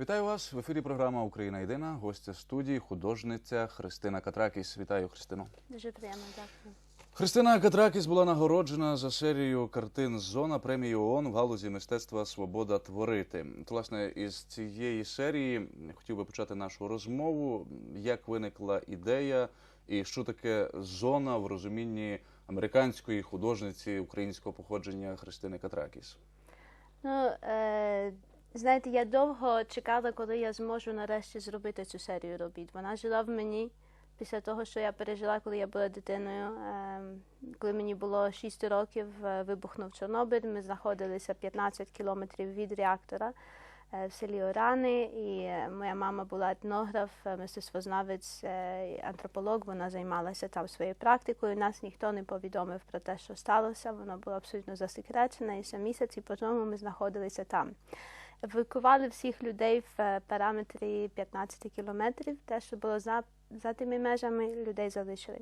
Вітаю вас в ефірі. Програма Україна єдина. Гостя студії, художниця Христина Катракіс. Вітаю, Христино. Дуже приємно, дякую. Христина Катракіс була нагороджена за серію картин Зона премії ООН в галузі мистецтва Свобода творити. От, власне, із цієї серії хотів би почати нашу розмову. Як виникла ідея, і що таке зона в розумінні американської художниці українського походження Христини Катракіс? Ну, е, знаєте, я довго чекала, коли я зможу нарешті зробити цю серію робіт. Вона жила в мені після того, що я пережила, коли я була дитиною. Е, коли мені було 6 років, е, вибухнув Чорнобиль. Ми знаходилися 15 кілометрів від реактора е, в селі Орани. І е, моя мама була етнограф, мистецтвознавець, антрополог. Вона займалася там своєю практикою. Нас ніхто не повідомив про те, що сталося. Воно було абсолютно засекречене. І ще місяці по тому ми знаходилися там. Евакували всіх людей в е, параметрі 15 кілометрів. Те, що було за, за тими межами, людей залишили.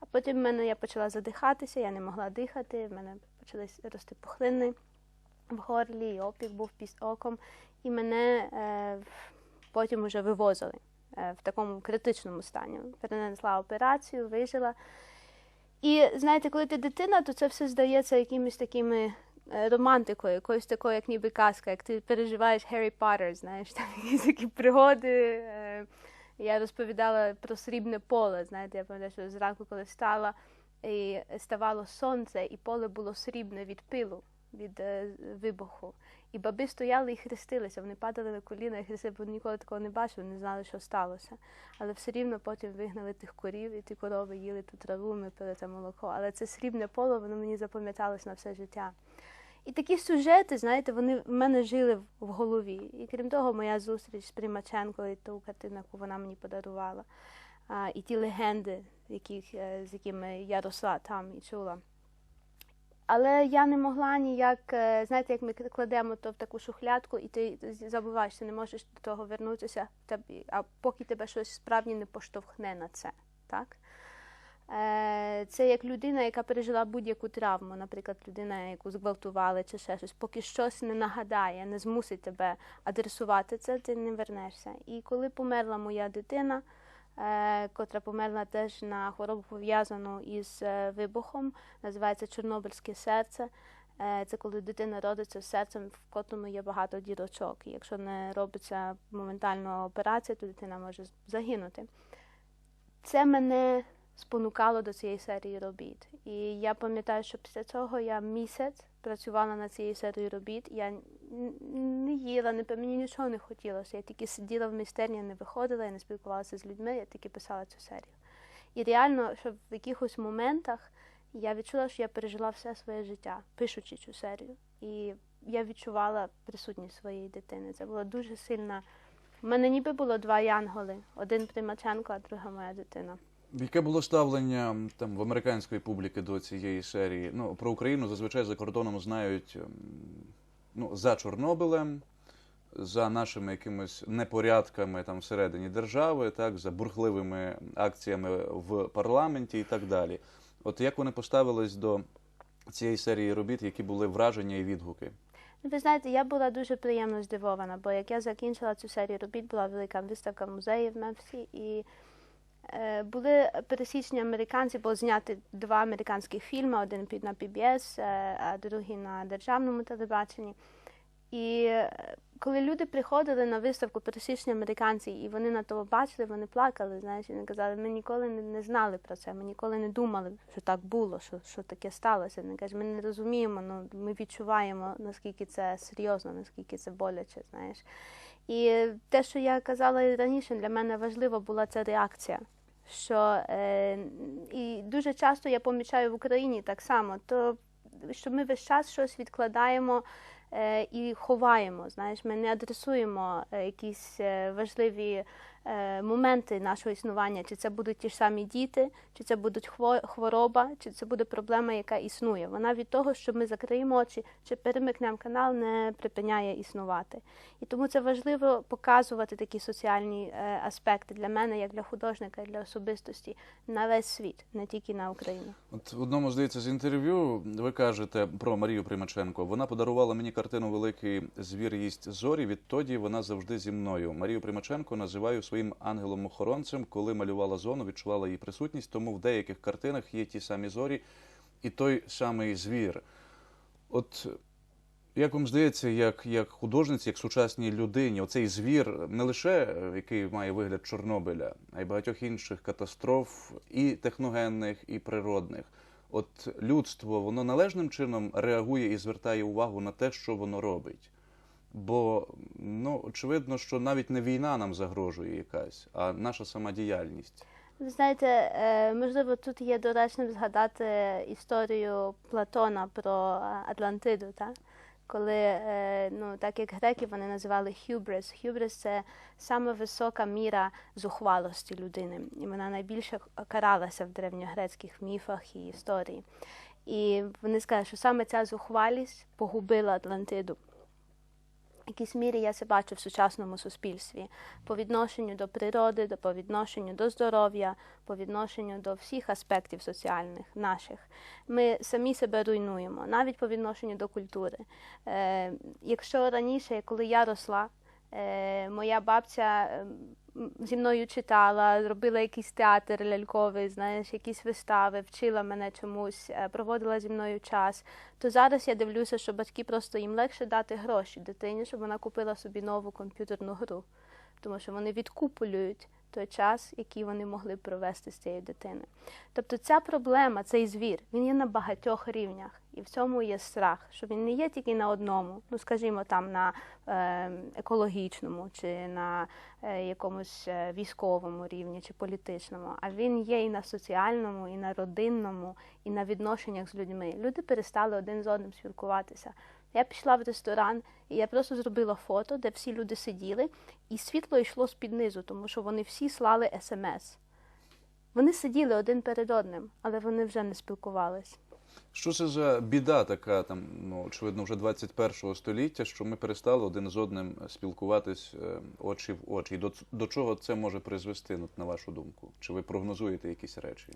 А потім в мене я почала задихатися, я не могла дихати, в мене почали рости пухлини в горлі, і опік був під оком, і мене е, потім вже вивозили е, в такому критичному стані. Перенесла операцію, вижила. І знаєте, коли ти дитина, то це все здається якимись такими романтикою, якоюсь такою, як ніби казка, як ти переживаєш Гаррі Поттер, знаєш, там якісь такі пригоди. е, Я розповідала про срібне поле. Знаєте, я пам'ятаю, що зранку, коли встала, і ставало сонце, і поле було срібне від пилу, від е, вибуху. І баби стояли і хрестилися, вони падали на коліна і хрестили, бо ніколи такого не бачили, не знали, що сталося. Але все рівно потім вигнали тих корів, і ті корови їли ту траву, ми пили те молоко. Але це срібне поле, воно мені запам'яталось на все життя. І такі сюжети, знаєте, вони в мене жили в- голові. І крім того, моя зустріч з Примаченко і ту картину, яку вона мені подарувала, а, і ті легенди, яких, е, з якими я росла там і чула. Але я не могла ніяк, е, знаєте, як ми кладемо то в таку шухлядку, і ти забуваєш, ти не можеш до того вернутися, а поки тебе щось справді не поштовхне на це. Так? Е, Це як людина, яка пережила будь-яку травму, наприклад, людина, яку зґвалтували чи ще щось, поки щось не нагадає, не змусить тебе адресувати це, ти не вернешся. І коли померла моя дитина, е, котра померла теж на хворобу пов'язану із е, вибухом, називається Чорнобильське серце. Це коли дитина родиться з серцем, в котрому є багато дірочок. І якщо не робиться моментально операція, то дитина може загинути. Це мене спонукало до цієї серії робіт. І я пам'ятаю, що після цього я місяць працювала над цією серією робіт. Я не їла, не мені нічого не хотілося. Я тільки сиділа в майстерні, не виходила, я не спілкувалася з людьми, я тільки писала цю серію. І реально, що в якихось моментах я відчула, що я пережила все своє життя, пишучи цю серію. І я відчувала присутність своєї дитини. Це була дуже сильна. У мене ніби було два янголи: один Примаченко, а друга моя дитина. Яке було ставлення там в американської публіки до цієї серії? Ну про Україну зазвичай за кордоном знають ну за Чорнобилем, за нашими якимись непорядками там всередині держави, так за бурхливими акціями в парламенті і так далі. От як вони поставились до цієї серії робіт, які були враження і відгуки? Ну, Ви знаєте, я була дуже приємно здивована, бо як я закінчила цю серію робіт, була велика виставка в музеї в Мемфісі, і були пересічні американці, було зняти два американських фільми: один під на PBS, е, а другий на державному телебаченні. І е, коли люди приходили на виставку пересічні американці, і вони на того бачили, вони плакали, знаєш, і вони казали, ми ніколи не знали про це, ми ніколи не думали, що так було, що, що таке сталося. Вони кажуть, ми не розуміємо, ну ми відчуваємо, наскільки це серйозно, наскільки це боляче, знаєш. І те, що я казала раніше, для мене важливо була ця реакція. Що е, і дуже часто я помічаю в Україні так само, то що ми весь час щось відкладаємо і ховаємо. Знаєш, ми не адресуємо е, якісь е, важливі е, моменти нашого існування, чи це будуть ті ж самі діти, чи це будуть хво- хвороба, чи це буде проблема, яка існує. Вона від того, що ми закриємо очі чи перемикнемо канал, не припиняє існувати. І тому це важливо показувати такі соціальні е, аспекти для мене, як для художника, для особистості на весь світ, не тільки на Україну. От в одному здається з інтерв'ю ви кажете про Марію Примаченко. Вона подарувала мені картину Великий звір їсть зорі. Відтоді вона завжди зі мною. Марію Примаченко називаю своїм ангелом-охоронцем. Коли малювала зону, відчувала її присутність. Тому в деяких картинах є ті самі зорі і той самий звір. От як вам здається, як, як художниці, як сучасній людині, оцей звір не лише який має вигляд Чорнобиля, а й багатьох інших катастроф, і техногенних, і природних. От людство воно належним чином реагує і звертає увагу на те, що воно робить. Бо ну очевидно, що навіть не війна нам загрожує якась, а наша сама діяльність. Ви знаєте, е, можливо, тут є доречним згадати історію Платона про е, Атлантиду, так? Коли, е, ну, так як греки вони називали хюбрис. Хюбрис це саме висока міра зухвалості людини. І вона найбільше каралася в древньогрецьких міфах і історії. І вони сказали, що саме ця зухвалість погубила Атлантиду. Якійсь мірі я це бачу в сучасному суспільстві по відношенню до природи, по відношенню до здоров'я, по відношенню до всіх аспектів соціальних наших. Ми самі себе руйнуємо, навіть по відношенню до культури. Е, якщо раніше, коли я росла, моя бабця е, зі мною читала, робила якийсь театр ляльковий, знаєш, якісь вистави, вчила мене чомусь, е, проводила зі мною час. То зараз я дивлюся, що батьки просто їм легше дати гроші дитині, щоб вона купила собі нову комп'ютерну гру, тому що вони відкуплюють той час, який вони могли провести з цією дитиною. Тобто ця проблема, цей звір, він є на багатьох рівнях, і в цьому є страх, що він не є тільки на одному, ну скажімо, там на е, екологічному чи на е, якомусь е, військовому рівні чи політичному, а він є і на соціальному, і на родинному, і на відношеннях з людьми. Люди перестали один з одним спілкуватися. Я пішла в ресторан, і я просто зробила фото, де всі люди сиділи, і світло йшло з-під низу, тому що вони всі слали смс. Вони сиділи один перед одним, але вони вже не спілкувались. Що це за біда така, там, ну, очевидно, вже 21 століття, що ми перестали один з одним спілкуватись е, очі в очі. І до, до чого це може призвести, ну, на вашу думку? Чи ви прогнозуєте якісь речі?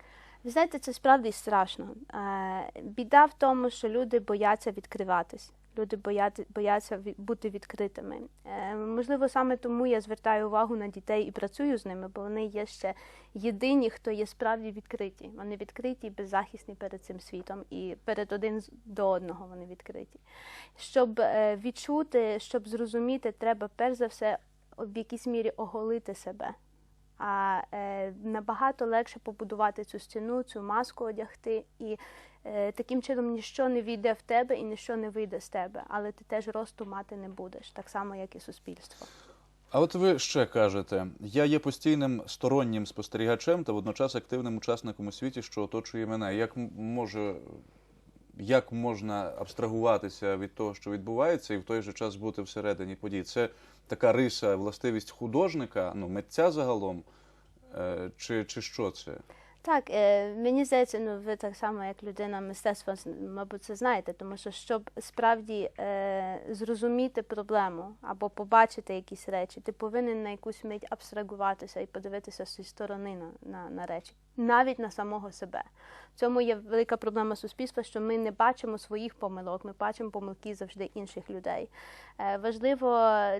Ви знаєте, це справді страшно. Е, Біда в тому, що люди бояться відкриватись. Люди бояти, бояться бути відкритими. Е, Можливо, саме тому я звертаю увагу на дітей і працюю з ними, бо вони є ще єдині, хто є справді відкриті. Вони відкриті і беззахисні перед цим світом, і перед один до одного вони відкриті. Щоб е, відчути, щоб зрозуміти, треба перш за все в якійсь мірі оголити себе. А е, набагато легше побудувати цю стіну, цю маску одягти, і таким чином ніщо не війде в тебе і ніщо не вийде з тебе, але ти теж росту мати не будеш, так само, як і суспільство. А от ви ще кажете, я є постійним стороннім спостерігачем та водночас активним учасником у світі, що оточує мене. Як може, як можна абстрагуватися від того, що відбувається, і в той же час бути всередині подій? Це така риса, властивість художника, ну митця загалом, е, чи, чи що це? Так, е, мені здається, ну ви так само, як людина мистецтва, мабуть, це знаєте, тому що щоб справді е, зрозуміти проблему або побачити якісь речі, ти повинен на якусь мить абстрагуватися і подивитися з сторони на, на, на речі, навіть на самого себе. В цьому є велика проблема суспільства, що ми не бачимо своїх помилок, ми бачимо помилки завжди інших людей. Е, важливо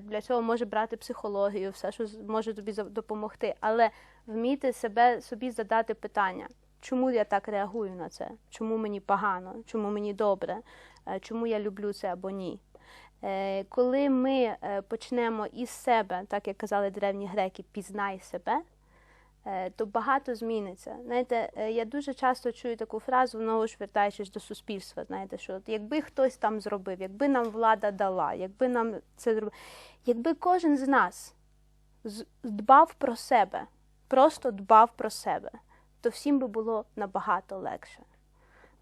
для цього може брати психологію, все, що може тобі допомогти, але вміти себе собі задати питання, чому я так реагую на це, чому мені погано, чому мені добре, е, чому я люблю це або ні. Е, Коли ми е, почнемо із себе, так як казали древні греки, пізнай себе, то багато зміниться. Знаєте, я дуже часто чую таку фразу, знову ж вертаючись до суспільства. Знаєте, що якби хтось там зробив, якби нам влада дала, якби нам це зробив, якби кожен з нас дбав про себе, просто дбав про себе, то всім би було набагато легше.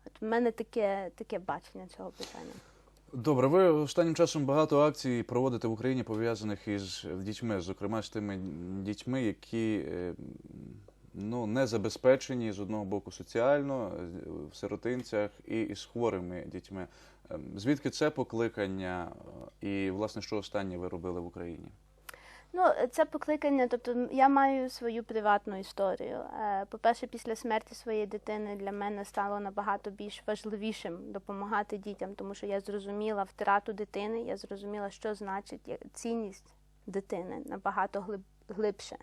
От в мене таке, таке бачення цього питання. Добре, ви останнім часом багато акцій проводите в Україні пов'язаних із дітьми, зокрема з тими дітьми, які е, ну, не забезпечені з одного боку соціально, в сиротинцях і із хворими дітьми. Ем, Звідки це покликання, е, і власне що останнє ви робили в Україні? Ну, це покликання, тобто я маю свою приватну історію. Е, По-перше, після смерті своєї дитини для мене стало набагато більш важливішим допомагати дітям, тому що я зрозуміла втрату дитини, я зрозуміла, що значить цінність дитини набагато глиб, глибше.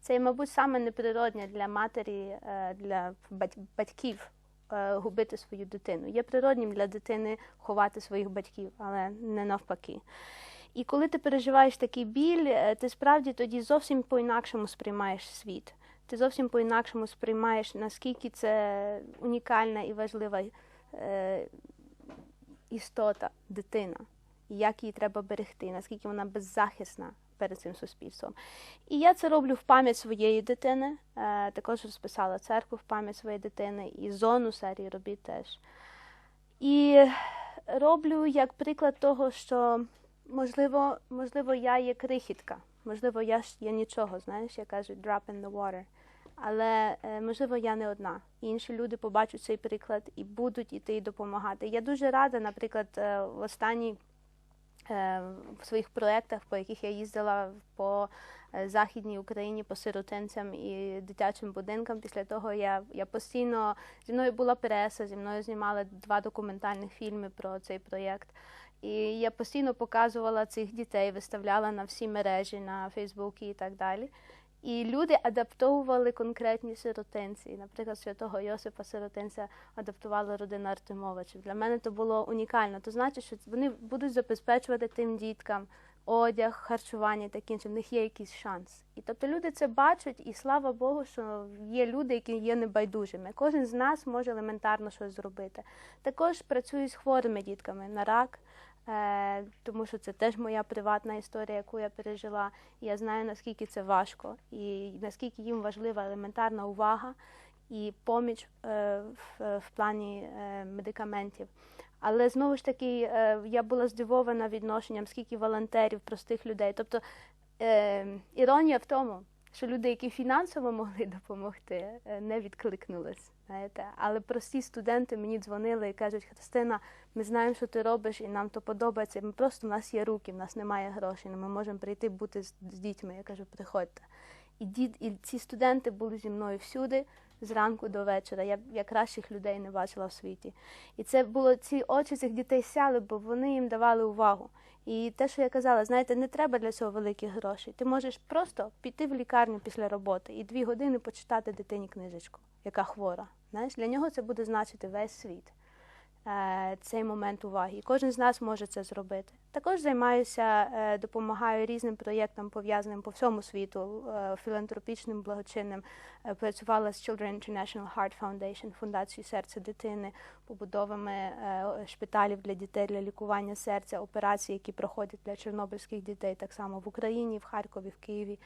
Це, мабуть, саме неприродне для матері, е, для бать- батьків е, губити свою дитину. Є природнім для дитини ховати своїх батьків, але не навпаки. І коли ти переживаєш такий біль, е, ти справді тоді зовсім по-інакшому сприймаєш світ. Ти зовсім по-інакшому сприймаєш, наскільки це унікальна і важлива е, істота, дитина, і як її треба берегти, наскільки вона беззахисна перед цим суспільством. І я це роблю в пам'ять своєї дитини. Е, також розписала церкву в пам'ять своєї дитини і зону серії робіт теж. І роблю як приклад того, що можливо, можливо, я є крихітка, можливо, я ж є нічого, знаєш, я кажу drop in the water. Але е, можливо, я не одна. І інші люди побачать цей приклад і будуть іти і допомагати. Я дуже рада, наприклад, е, в останній е, в своїх проєктах, по яких я їздила по Західній Україні, по сиротинцям і дитячим будинкам. Після того я, я постійно зі мною була преса, зі мною знімали два документальних фільми про цей проєкт. І я постійно показувала цих дітей, виставляла на всі мережі, на Фейсбуці і так далі. І люди адаптовували конкретні сиротинці. Наприклад, святого Йосипа Сиротинця адаптувала родина Артемовичів. Для мене це було унікально. То значить, що вони будуть забезпечувати тим діткам одяг, харчування та інше. В них є якийсь шанс. І тобто люди це бачать, і слава Богу, що є люди, які є небайдужими. Кожен з нас може елементарно щось зробити. Також працюю з хворими дітками на рак. Е, тому що це теж моя приватна історія, яку я пережила. Я знаю, наскільки це важко, і наскільки їм важлива елементарна увага і поміч е, в, плані е, медикаментів. Але знову ж таки, я була здивована відношенням, скільки волонтерів, простих людей. Тобто іронія в тому, що люди, які фінансово могли допомогти, не відкликнулись. Знаєте, але прості студенти мені дзвонили і кажуть, Христина, ми знаємо, що ти робиш, і нам то подобається. Ми просто в нас є руки, в нас немає грошей, ми можемо прийти бути з, з дітьми. Я кажу, приходьте. І, дід, і ці студенти були зі мною всюди, зранку до вечора. Я, я кращих людей не бачила в світі. І це було ці очі цих дітей сяли, бо вони їм давали увагу. І те, що я казала, знаєте, не треба для цього великих грошей. Ти можеш просто піти в лікарню після роботи і дві години почитати дитині книжечку, яка хвора. Знаєш, для нього це буде значити весь світ. Е, Цей момент уваги. І кожен з нас може це зробити. Також займаюся, е, допомагаю різним проєктам, пов'язаним по всьому світу, е, філантропічним, благочинним. Працювала з Children International Heart Foundation, фундацією серця дитини, побудовами шпиталів для дітей для лікування серця, операції, які проходять для чорнобильських дітей, так само в Україні, в Харкові, в Києві.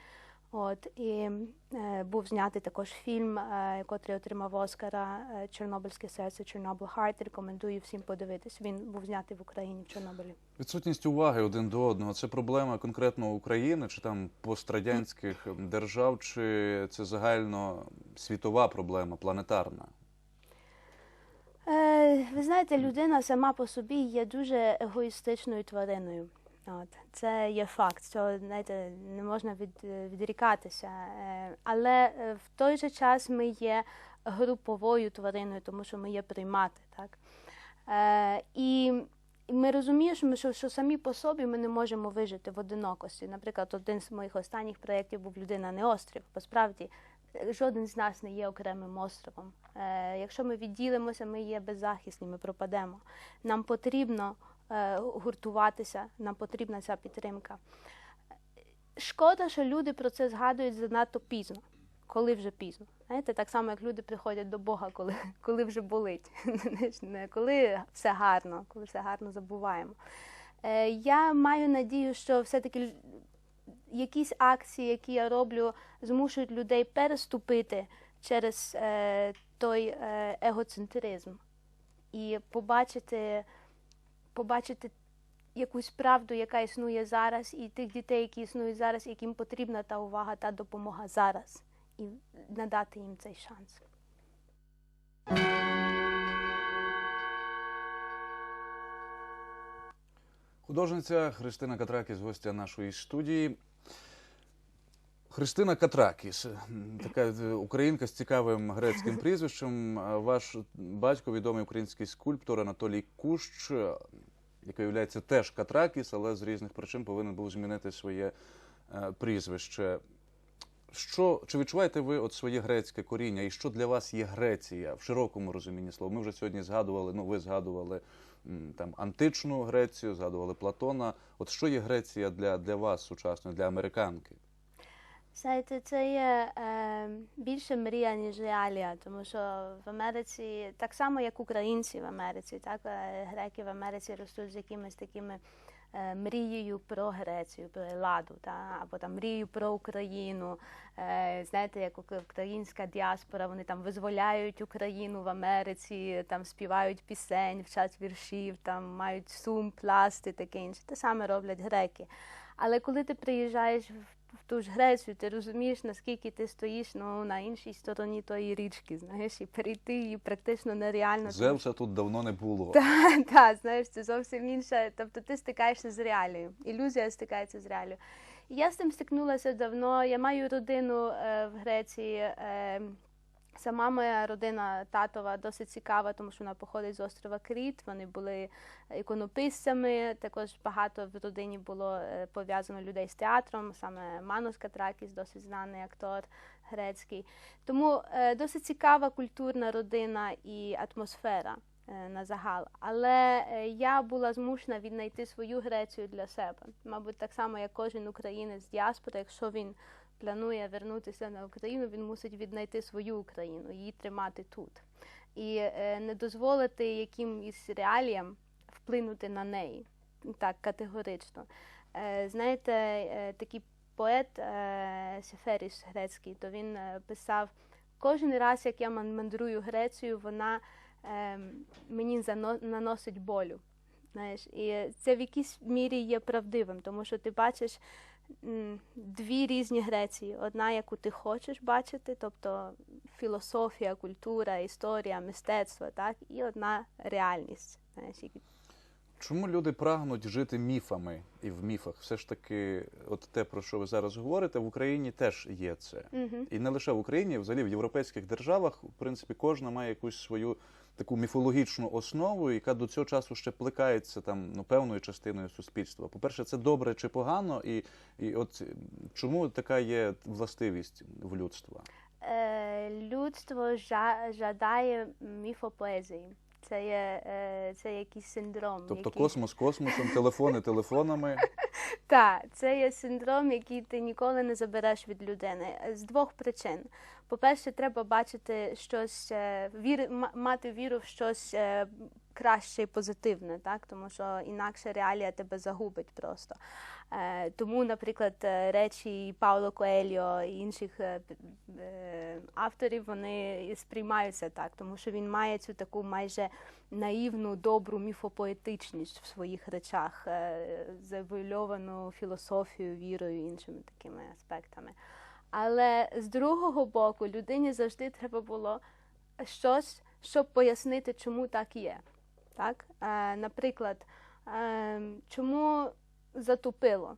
От і е, був знятий також фільм, е, котрий отримав Оскара е, Чорнобильське серце Чорнобиль Харт. Рекомендую всім подивитись. Він був знятий в Україні в Чорнобилі. Відсутність уваги один до одного це проблема конкретно України чи там пострадянських держав, чи це загально світова проблема, планетарна? Е, ви знаєте, людина сама по собі є дуже егоїстичною твариною. От. Це є факт, що знаєте, не можна від, відрікатися. Е, але е, в той же час ми є груповою твариною, тому що ми є приймати. Так? Е, і ми розуміємо, що, що самі по собі ми не можемо вижити в одинокості. Наприклад, один з моїх останніх проєктів був Людина не острів. Бо справді е, жоден з нас не є окремим островом. Якщо ми відділимося, ми є беззахисні, ми пропадемо. Нам потрібно гуртуватися, нам потрібна ця підтримка. Шкода, що люди про це згадують занадто пізно, коли вже пізно. Знаєте, так само, як люди приходять до Бога, коли, коли вже болить. Коли все гарно, коли все гарно забуваємо. Е, я маю надію, що все-таки якісь акції, які я роблю, змушують людей переступити через е, той е, егоцентризм і побачити, побачити якусь правду, яка існує зараз, і тих дітей, які існують зараз, яким потрібна та увага та допомога зараз, і надати їм цей шанс. Художниця Христина Катракіс, гостя нашої студії. Христина Катракіс, така українка з цікавим грецьким прізвищем. Ваш батько відомий український скульптор Анатолій Кущ, який виявляється теж Катракіс, але з різних причин повинен був змінити своє е, прізвище. Що чи відчуваєте ви от своє грецьке коріння, і що для вас є Греція в широкому розумінні слова? Ми вже сьогодні згадували, ну ви згадували там античну Грецію, згадували Платона. От що є Греція для, для вас сучасної, для американки? Знаєте, це є е, більше мрія, ніж реалія, тому що в Америці, так само як українці в Америці, так е, греки в Америці ростуть з якимись такими е, мрією про Грецію, про Еладу, та, або там мрією про Україну. Е, знаєте, як українська діаспора, вони там визволяють Україну в Америці, там співають пісень, вчать віршів, там мають сум, пласти, таке інше. Те саме роблять греки. Але коли ти приїжджаєш в в ж Грецію, ти розумієш, наскільки ти стоїш ну, на іншій стороні тої річки, знаєш, і перейти її практично нереально. Зевса тут давно не було. так, та, знаєш, це зовсім інше. Тобто ти стикаєшся з реалією. Ілюзія стикається з реалією. Я з цим стикнулася давно. Я маю родину е, в Греції. Е, Сама моя родина татова досить цікава, тому що вона походить з острова Кріт. Вони були іконописцями. Також багато в родині було е, пов'язано людей з театром. Саме Манус Катракіс, досить знаний актор грецький. Тому е, досить цікава культурна родина і атмосфера е, на загал. Але я була змушена віднайти свою Грецію для себе. Мабуть, так само, як кожен українець з діаспори, якщо він планує вернутися на Україну, він мусить віднайти свою Україну, її тримати тут. І е, не дозволити якимось реаліям вплинути на неї так категорично. Е, знаєте, е, такий поет Сеферіс грецький, то він писав: кожен раз, як я ман- мандрую Грецію, вона мені наносить болю. Знаєш, і це в якійсь мірі є правдивим, тому що ти бачиш дві різні Греції: одна, яку ти хочеш бачити, тобто філософія, культура, історія, мистецтво, так, і одна реальність. Знаєш, які- Чому люди прагнуть жити міфами і в міфах? Все ж таки, от те, про що ви зараз говорите, в Україні теж є це. Мгм. І не лише в Україні, взагалі в європейських державах, в принципі, кожна має якусь свою таку міфологічну основу, яка до цього часу ще плекається там ну певною частиною суспільства. По-перше, це добре чи погано, і, і от чому така є властивість в людства? Е, людство жа- жадає міфопоезії. Це є, е, це якийсь синдром. Тобто який... космос космосом, телефони телефонами. Так, це є синдром, який ти ніколи не забереш від людини з двох причин. По-перше, треба бачити щось, вір, віри, мати віру в щось е, краще і позитивне, так? тому що інакше реалія тебе загубить просто. Е, Тому, наприклад, е, речі Пауло Коельо і інших е, е, авторів вони сприймаються так, тому що він має цю таку майже наївну, добру міфопоетичність в своїх речах, е, завуальовану філософією, вірою іншими такими аспектами. Але з другого боку, людині завжди треба було щось, щоб пояснити, чому так є. Так? Е, наприклад, е, чому затопило?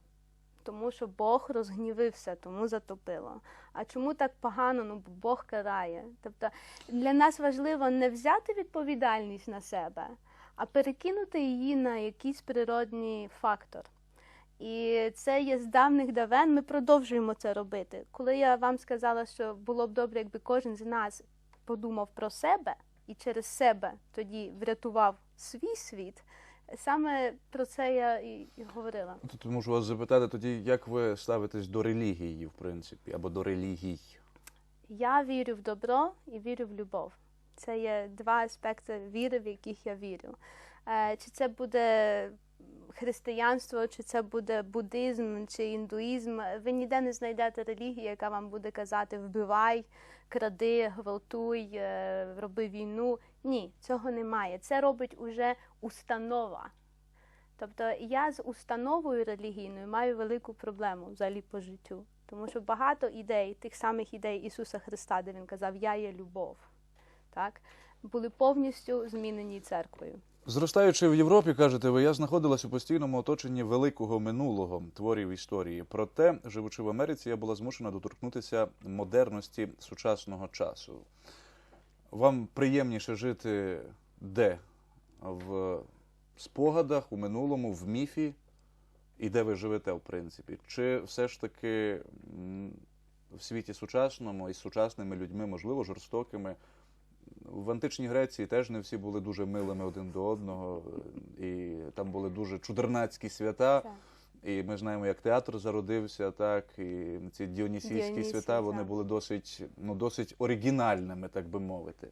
Тому що Бог розгнівився, тому затопило. А чому так погано? Ну, бо Бог карає. Тобто для нас важливо не взяти відповідальність на себе, а перекинути її на якийсь природній фактор. І це є з давних давен. Ми продовжуємо це робити. Коли я вам сказала, що було б добре, якби кожен з нас подумав про себе і через себе тоді врятував свій світ. Саме про це я і говорила. Тут можу вас запитати тоді, як ви ставитесь до релігії, в принципі, або до релігій? Я вірю в добро і вірю в любов. Це є два аспекти віри, в яких я вірю. Е, Чи це буде християнство, чи це буде буддизм, чи індуїзм. Ви ніде не знайдете релігії, яка вам буде казати вбивай, кради, гвалтуй, е, роби війну. Ні, цього немає. Це робить уже установа. Тобто я з установою релігійною маю велику проблему взагалі по життю. Тому що багато ідей, тих самих ідей Ісуса Христа, де Він казав Я є любов, так, були повністю змінені церквою. Зростаючи в Європі, кажете ви, я знаходилась у постійному оточенні великого минулого творів історії. Проте, живучи в Америці, я була змушена доторкнутися модерності сучасного часу. Вам приємніше жити де? В спогадах, у минулому, в міфі, і де ви живете, в принципі? Чи все ж таки в світі сучасному і з сучасними людьми, можливо, жорстокими? В античній Греції теж не всі були дуже милими один до одного, і там були дуже чудернацькі свята. І ми знаємо, як театр зародився, так і ці діонісійські Діонісій, свята вони так. були досить, ну, досить оригінальними, так би мовити.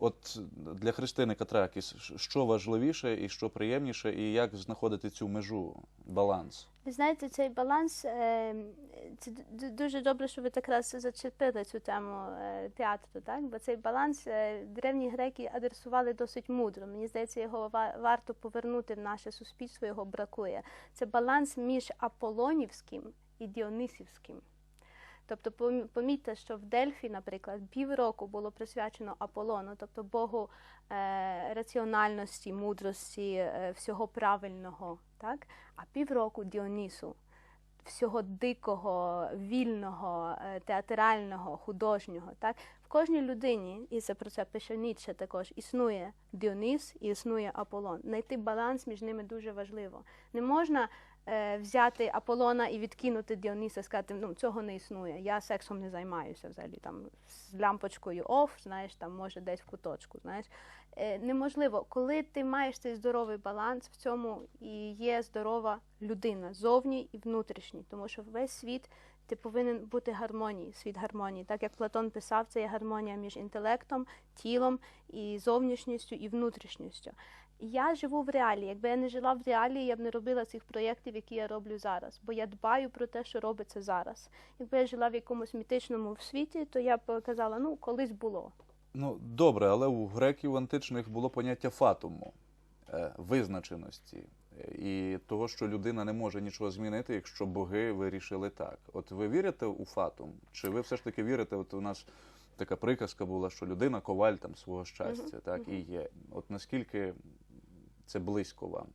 От для Христини Катракіс, що важливіше і що приємніше, і як знаходити цю межу, баланс? Знаєте, цей баланс е, це дуже добре, що ви якраз зачепили цю тему е, театру, так? Бо цей баланс е, древні греки адресували досить мудро. Мені здається, його ва- варто повернути в наше суспільство, його бракує. Це баланс між аполонівським і діонисівським. Тобто помі- помітьте, що в Дельфі, наприклад, півроку було присвячено Аполлону, тобто Богу е, раціональності, мудрості, е, всього правильного, так? а півроку Діонісу, всього дикого, вільного, е, театрального, художнього. Так? В кожній людині, і це про це пише Ніцше також, існує Діоніс і існує Аполлон. Знайти баланс між ними дуже важливо. Не можна взяти Аполлона і відкинути Діоніса, сказати, ну цього не існує. Я сексом не займаюся взагалі там з лямпочкою оф, знаєш, там може десь в куточку. Знаєш, Е, неможливо, коли ти маєш цей здоровий баланс, в цьому і є здорова людина зовні і внутрішній, тому що весь світ. Ти повинен бути гармонії, світ гармонії. Так як Платон писав, це є гармонія між інтелектом, тілом і зовнішністю і внутрішністю. Я живу в реалії. Якби я не жила в реалії, я б не робила цих проєктів, які я роблю зараз. Бо я дбаю про те, що робиться зараз. Якби я жила в якомусь мітичному світі, то я б казала, ну колись було. Ну, добре, але у греків античних було поняття фатуму, е, визначеності, е, і того, що людина не може нічого змінити, якщо боги вирішили так. От ви вірите у фатум? Чи ви все ж таки вірите? От у нас така приказка була, що людина коваль там свого щастя, так і є. От наскільки це близько вам?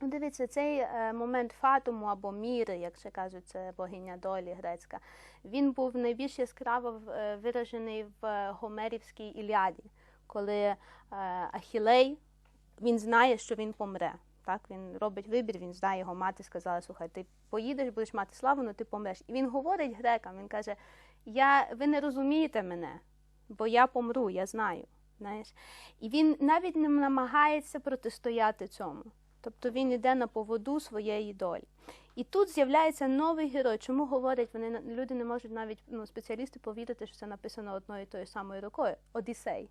Ну, дивіться, цей е, момент фатуму або міри, як ще кажуть, це богиня долі грецька, він був найбільш яскраво е, виражений в е, Гомерівській Іліаді, коли Ахілей він знає, що він помре. Так, він робить вибір, він знає, його мати сказала, слухай, ти поїдеш, будеш мати славу, але ти помреш. І він говорить грекам, він каже: я, ви не розумієте мене, бо я помру, я знаю. Знаєш? І він навіть не намагається протистояти цьому. Тобто він йде на поводу своєї долі. І тут з'являється новий герой. Чому говорять, вони люди не можуть навіть ну, спеціалісти повірити, що це написано одною і тою самою рукою. Одіссей,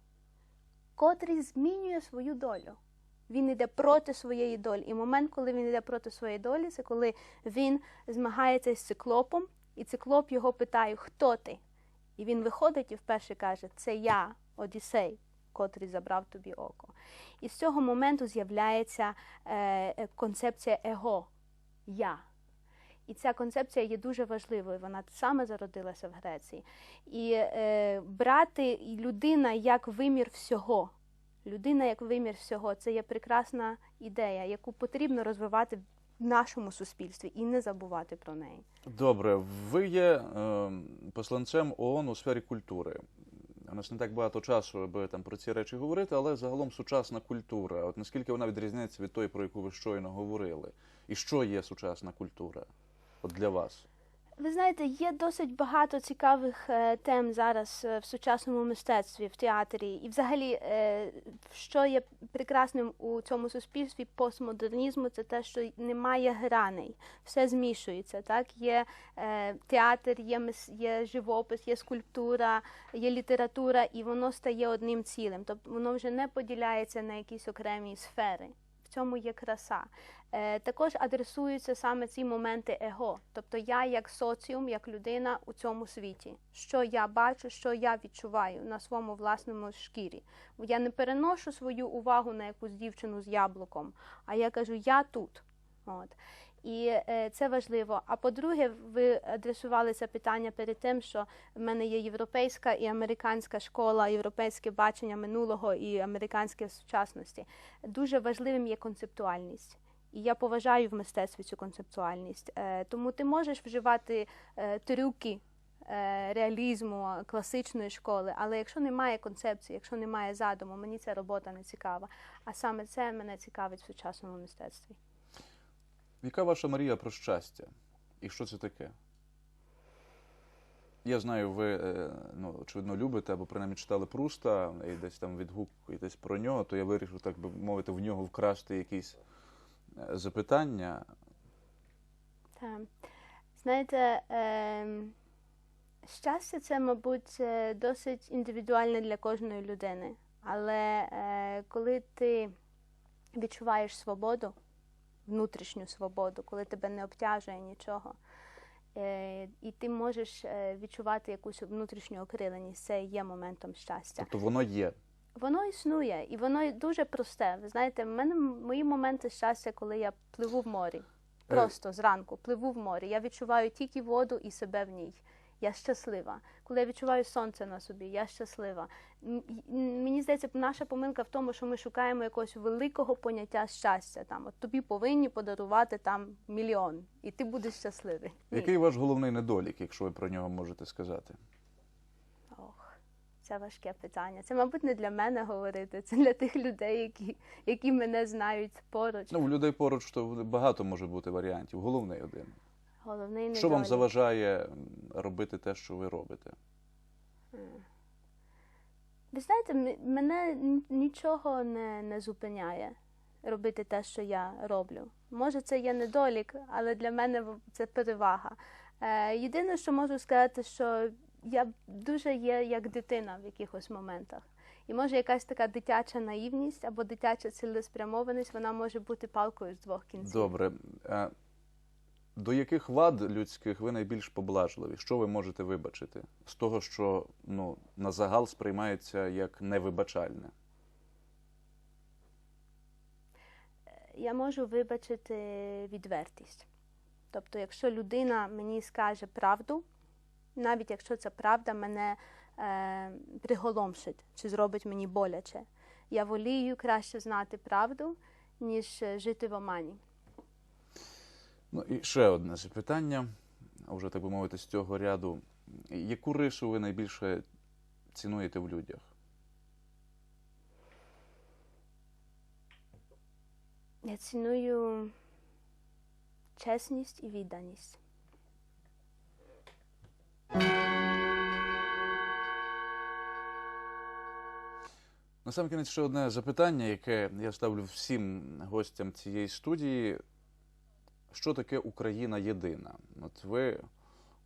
котрий змінює свою долю. Він йде проти своєї долі. І момент, коли він йде проти своєї долі, це коли він змагається з циклопом, і циклоп його питає, хто ти? І він виходить і вперше каже: Це я, Одіссей, котрий забрав тобі око. І з цього моменту з'являється е, е, концепція его я. І ця концепція є дуже важливою. Вона саме зародилася в Греції. І е, брати людина як вимір всього. Людина як вимір всього це є прекрасна ідея, яку потрібно розвивати в нашому суспільстві і не забувати про неї. Добре, ви є е, посланцем ООН у сфері культури. Нас не так багато часу, аби там про ці речі говорити, але загалом сучасна культура. От наскільки вона відрізняється від тої, про яку ви щойно говорили? І що є сучасна культура? От для вас? Ви знаєте, є досить багато цікавих е, тем зараз е, в сучасному мистецтві, в театрі, і взагалі, е, що є прекрасним у цьому суспільстві постмодернізму, це те, що немає граней, все змішується. Так є театр, є є живопис, є скульптура, є література, і воно стає одним цілим. Тобто воно вже не поділяється на якісь окремі сфери. Цьому є краса. Е, також адресуються саме ці моменти его. Тобто я як соціум, як людина у цьому світі. Що я бачу, що я відчуваю на своєму власному шкірі. Я не переношу свою увагу на якусь дівчину з яблуком, а я кажу, я тут. От. І е, це важливо. А по-друге, ви адресували це питання перед тим, що в мене є європейська і американська школа, європейське бачення минулого і американське сучасності. Дуже важливим є концептуальність. І я поважаю в мистецтві цю концептуальність. Е, тому ти можеш вживати е, трюки реалізму класичної школи, але якщо немає концепції, якщо немає задуму, мені ця робота не цікава. А саме це мене цікавить в сучасному мистецтві. Яка ваша мрія про щастя? І що це таке? Я знаю, ви е, ну, очевидно любите або принаймні читали Пруста і десь там відгукуєтесь про нього, то я вирішив, так би мовити, в нього вкрасти якісь е, запитання. Так. Знаєте, е, щастя це, мабуть, е, досить індивідуальне для кожної людини. Але е, коли ти відчуваєш свободу, внутрішню свободу, коли тебе не обтяжує нічого, е, і ти можеш е, відчувати якусь внутрішню окриленість, це є моментом щастя. Тобто воно є. Воно існує, і воно дуже просте. Ви знаєте, в мене мої моменти щастя, коли я пливу в морі. Просто зранку пливу в морі. Я відчуваю тільки воду і себе в ній. Я щаслива. Коли я відчуваю сонце на собі, я щаслива. Мені здається, наша помилка в тому, що ми шукаємо якогось великого поняття щастя. Там от тобі повинні подарувати там мільйон, і ти будеш щасливий. Ні. Який ваш головний недолік, якщо ви про нього можете сказати? Ох, це важке питання. Це, мабуть, не для мене говорити, це для тих людей, які, які мене знають поруч. Ну, у людей поруч то багато може бути варіантів. Головний один. Головний Що вам заважає робити те, що ви робите? Ви знаєте, м- мене н- нічого не, не зупиняє робити те, що я роблю. Може, це є недолік, але для мене в- це перевага. Е, єдине, що можу сказати, що я дуже є як дитина в якихось моментах. І може якась така дитяча наївність або дитяча цілеспрямованість, вона може бути палкою з двох кінців. Добре. Е, До яких вад людських ви найбільш поблажливі? Що ви можете вибачити з того, що ну, на загал сприймається як невибачальне? я можу вибачити відвертість. Тобто, якщо людина мені скаже правду, навіть якщо ця правда мене е, приголомшить чи зробить мені боляче, я волію краще знати правду, ніж е, жити в омані. Ну і ще одне запитання, вже так би мовити, з цього ряду. Яку рису ви найбільше цінуєте в людях? Я ціную чесність і відданість. Насамкінець ще одне запитання, яке я ставлю всім гостям цієї студії. Що таке Україна єдина? От ви,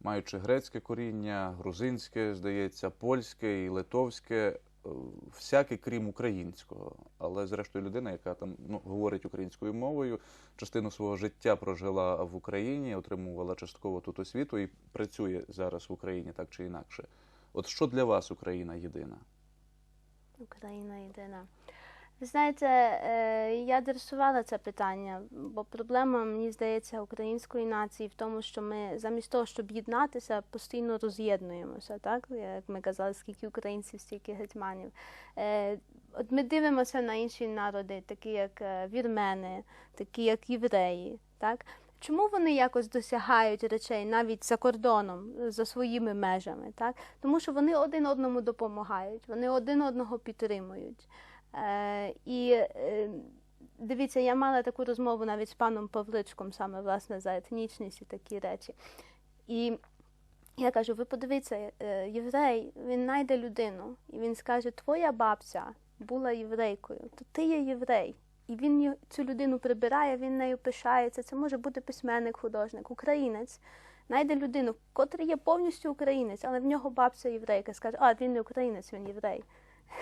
маючи грецьке коріння, грузинське, здається, польське і литовське, е, всяке крім українського. Але зрештою людина, яка там ну, говорить українською мовою, частину свого життя прожила в Україні, отримувала частково тут освіту і працює зараз в Україні так чи інакше. От що для вас Україна єдина? Україна єдина. Ви знаєте, е, я адресувала це питання, бо проблема, мені здається, української нації в тому, що ми замість того, щоб єднатися, постійно роз'єднуємося. Так? Як ми казали, скільки українців, стільки гетьманів. Е, От ми дивимося на інші народи, такі як е, вірмени, такі як євреї. Так? Чому вони якось досягають речей навіть за кордоном, за своїми межами? Так? Тому що вони один одному допомагають, вони один одного підтримують. Е, і е, дивіться, я мала таку розмову навіть з паном Павличком, саме власне за етнічність і такі речі. І я кажу: ви подивіться, е, єврей, він знайде людину, і він скаже: Твоя бабця була єврейкою, то ти є єврей. І він цю людину прибирає, він нею пишається. Це може бути письменник, художник, українець. Найде людину, котрий є повністю українець, але в нього бабця єврейка. Скаже, а він не українець, він єврей.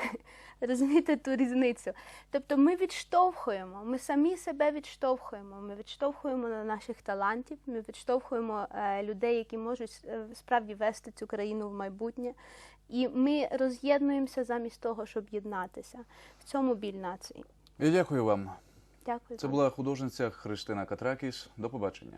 Розумієте ту різницю? Тобто ми відштовхуємо, ми самі себе відштовхуємо. Ми відштовхуємо на наших талантів, ми відштовхуємо е, людей, які можуть е, справді вести цю країну в майбутнє. І ми роз'єднуємося замість того, щоб єднатися. В цьому біль нації. Я дякую вам. Дякую. Це була художниця Христина Катракіс. До побачення.